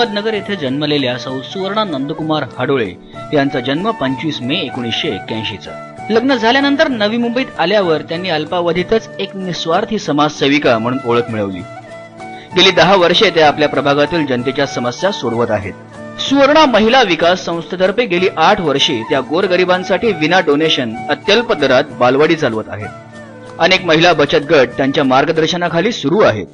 अहमदनगर येथे जन्मलेल्या सौ सुवर्णा नंदकुमार हाडोळे यांचा जन्म पंचवीस मे एकोणीसशे एक्क्याऐंशीचा. लग्न झाल्यानंतर नवी मुंबईत आल्यावर त्यांनी अल्पावधीतच एक निस्वार्थी समाजसेविका म्हणून ओळख मिळवली. गेली दहा वर्षे त्या आपल्या प्रभागातील जनतेच्या समस्या सोडवत आहेत. सुवर्णा महिला विकास संस्थेतर्फे गेली आठ वर्षे त्या गोरगरिबांसाठी विना डोनेशन अत्यल्प दरात बालवाडी चालवत आहेत. अनेक महिला बचत गट त्यांच्या मार्गदर्शनाखाली सुरू आहेत.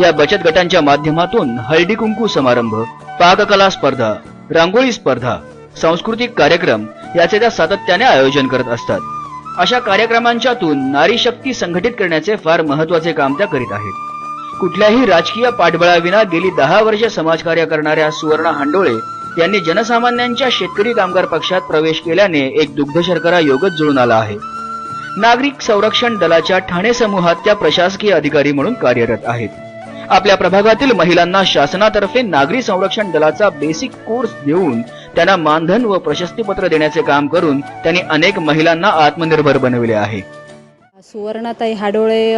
या बचत गटांच्या माध्यमातून हळदी कुंकू समारंभ पाककला स्पर्धा रांगोळी स्पर्धा सांस्कृतिक कार्यक्रम याचे त्या सातत्याने आयोजन करत असतात. अशा कार्यक्रमांच्यातून नारी शक्ती संघटित करण्याचे फार महत्त्वाचे काम त्या करीत आहेत. कुठल्याही राजकीय पाठबळाविना गेली दहा वर्ष समाजकार्य करणाऱ्या सुवर्णा हांडोळे यांनी जनसामान्यांच्या शेतकरी कामगार पक्षात प्रवेश केल्याने एक दुग्ध शर्करा योगच जुळून आला आहे. नागरिक संरक्षण दलाच्या ठाणे समूहात त्या प्रशासकीय अधिकारी म्हणून कार्यरत आहेत. आपल्या प्रभागातील महिलांना शासनातर्फे नागरी संरक्षण दलाचा बेसिक कोर्स देऊन त्यांना मानधन व प्रशस्तीपत्र देण्याचे काम करून त्यांनी अनेक महिलांना आत्मनिर्भर बनविले आहे. सुवर्णाताई हाडोळे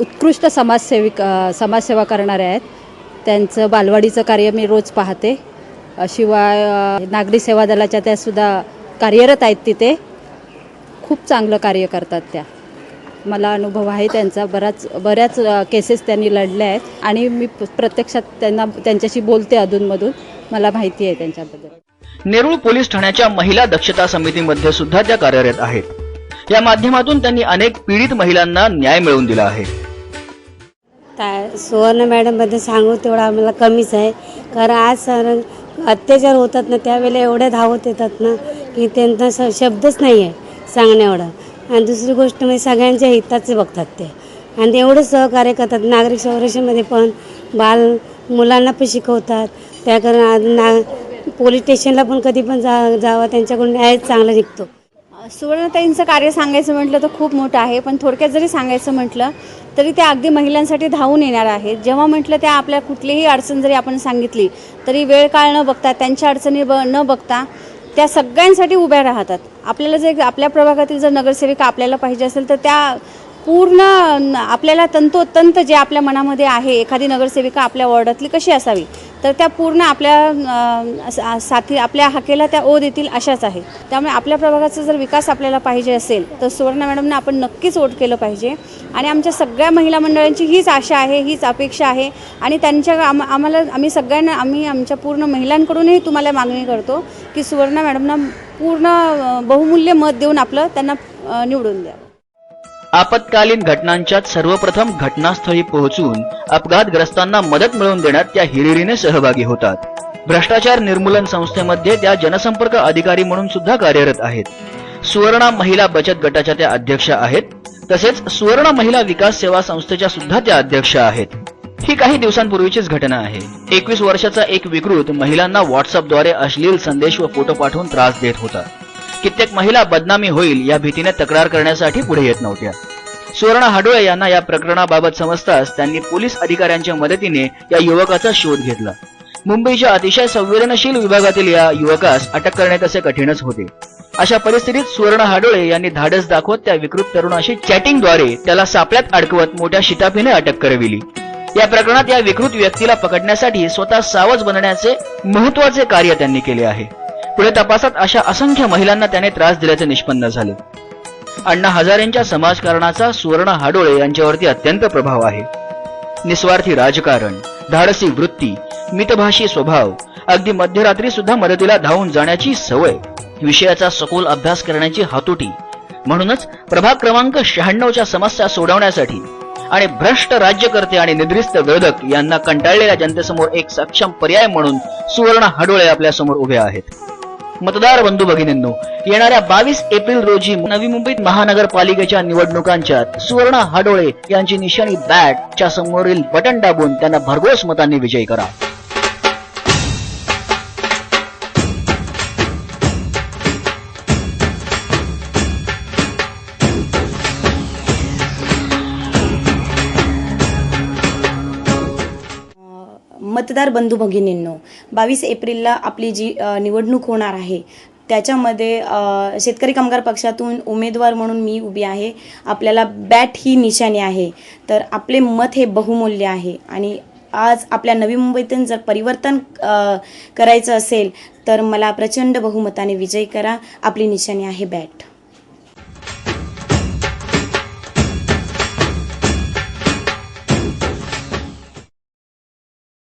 उत्कृष्ट समाजसेविक समाजसेवा करणाऱ्या आहेत. त्यांचं बालवाडीचं कार्य मी रोज पाहते. शिवाय नागरी सेवा दलाच्या त्यासुद्धा कार्यरत आहेत तिथे. खूप चांगलं कार्य करतात त्या. मला अनुभव आहे त्यांचा बराच बऱ्याच केसेस त्यांनी लढल्या आहेत आणि मी प्रत्यक्षात त्यांना त्यांच्याशी बोलते अधूनमधून. मला माहिती आहे त्यांच्याबद्दल. नेरूळ पोलीस ठाण्याच्या महिला दक्षता समितीमध्ये सुद्धा त्या कार्यरत आहेत. या माध्यमातून त्यांनी अनेक पीडित महिलांना न्याय मिळवून दिला आहे. सुवर्ण मॅडमबद्दल सांगू तेवढं आम्हाला कमीच आहे. कारण आज सर अत्याचार होतात ना त्यावेळेला एवढ्या धावत येतात ना की त्यांना स शब्दच नाही आहे सांगण्या एवढं आणि दुसरी गोष्ट म्हणजे सगळ्यांच्या हिताचे बघतात ते. आणि ते एवढं सहकार्य करतात नागरिक संरक्षणमध्ये पण. बाल मुलांना पण शिकवतात. त्या कारण ना पोलीस स्टेशनला पण कधी पण जा जावं त्यांच्याकडून न्याय चांगला निघतो. सुवर्णताईंचं कार्य सांगायचं म्हटलं तर खूप मोठं आहे पण थोडक्यात जरी सांगायचं म्हटलं तरी त्या अगदी महिलांसाठी धावून येणार आहेत. जेव्हा म्हटलं त्या आपल्या कुठलीही अडचण जरी आपण सांगितली तरी वेळ काळ न बघता त्यांच्या अडचणी ब न बघता त्या सगळ्यांसाठी उभ्या राहतात. आपल्याला जर आपल्या प्रभागातील जर नगरसेविका आपल्याला पाहिजे असेल तर त्या पूर्ण आपल्याला तंतोतंत जे आपल्या मनामध्ये आहे एखादी नगरसेविका आपल्या वॉर्डातली कशी असावी? तर त्या पूर्ण आपल्या साथी आपल्या हाकेला त्या ओ देतील अशाच आहे त्यामुळे आपल्या प्रभागाचा जर विकास आपल्याला पाहिजे असेल तर सुवर्ण मॅडमनं आपण नक्कीच वोट केलं पाहिजे. आणि आमच्या सगळ्या महिला मंडळांची हीच आशा आहे हीच अपेक्षा आहे. आणि त्यांच्या आम आम्हाला आम्ही सगळ्यांना आम्ही आमच्या पूर्ण महिलांकडूनही तुम्हाला मागणी करतो की सुवर्ण मॅडमना पूर्ण बहुमूल्य मत देऊन आपलं त्यांना निवडून द्या. आपत्कालीन घटनांच्या सर्वप्रथम घटनास्थळी पोहोचून अपघातग्रस्तांना मदत मिळवून देण्यात त्या हिरिरीने सहभागी होतात. भ्रष्टाचार निर्मूलन संस्थेमध्ये त्या जनसंपर्क अधिकारी म्हणून सुद्धा कार्यरत आहेत. सुवर्णा महिला बचत गटाच्या त्या अध्यक्ष आहेत. तसेच सुवर्ण महिला विकास सेवा संस्थेच्या सुद्धा त्या अध्यक्ष आहेत. ही काही दिवसांपूर्वीचीच घटना आहे. एकवीस वर्षाचा एक विकृत महिलांना व्हॉट्सअपद्वारे अश्लील संदेश व फोटो पाठवून त्रास देत होता. कित्येक महिला बदनामी होईल या भीतीने तक्रार करण्यासाठी पुढे येत नव्हत्या. सुवर्ण हाडोळे यांना या प्रकरणाबाबत समजताच त्यांनी पोलीस अधिकाऱ्यांच्या मदतीने या युवकाचा शोध घेतला. मुंबईच्या अतिशय संवेदनशील विभागातील या युवकास अटक करणे तसे कठीणच होते. अशा परिस्थितीत सुवर्ण हाडोळे यांनी धाडस दाखवत त्या विकृत तरुणाशी चॅटिंगद्वारे त्याला सापळ्यात अडकवत मोठ्या शिताफीने अटक करविली. या प्रकरणात या विकृत व्यक्तीला पकडण्यासाठी स्वतः सावज बनण्याचे महत्त्वाचे कार्य त्यांनी केले आहे. पुढे तपासात अशा असंख्य महिलांना त्याने त्रास दिल्याचे निष्पन्न झाले. अण्णा हजारेंच्या समाजकारणाचा सुवर्ण हाडोळे यांच्यावरती अत्यंत प्रभाव आहे. निस्वार्थी राजकारण धाडसी वृत्ती मितभाषी स्वभाव अगदी मध्यरात्री सुद्धा मदतीला धावून जाण्याची सवय विषयाचा सखोल अभ्यास करण्याची हातोटी म्हणूनच प्रभाग क्रमांक शहाण्णवच्या समस्या सोडवण्यासाठी आणि भ्रष्ट राज्यकर्ते आणि निद्रिस्त विरोधक यांना कंटाळलेल्या जनतेसमोर एक सक्षम पर्याय म्हणून सुवर्ण हडोळे आपल्यासमोर उभे आहेत. मतदार बंधू भगिनींनो येणाऱ्या बावीस एप्रिल रोजी नवी मुंबईत महानगरपालिकेच्या निवडणुकांच्या सुवर्ण हाडोळे यांची निशाणी बॅट च्या समोरील बटन दाबून त्यांना भरघोस मतांनी विजयी करा. मतदार बंधू भगिनींनो बावीस एप्रिलला आपली जी निवडणूक होणार आहे त्याच्यामध्ये शेतकरी कामगार पक्षातून उमेदवार म्हणून मी उभी आहे. आपल्याला बॅट ही निशाणी आहे. तर आपले मत हे बहुमूल्य आहे. आणि आज आपल्या नवी मुंबईतून जर परिवर्तन करायचं असेल तर मला प्रचंड बहुमताने विजय करा. आपली निशाणी आहे बॅट.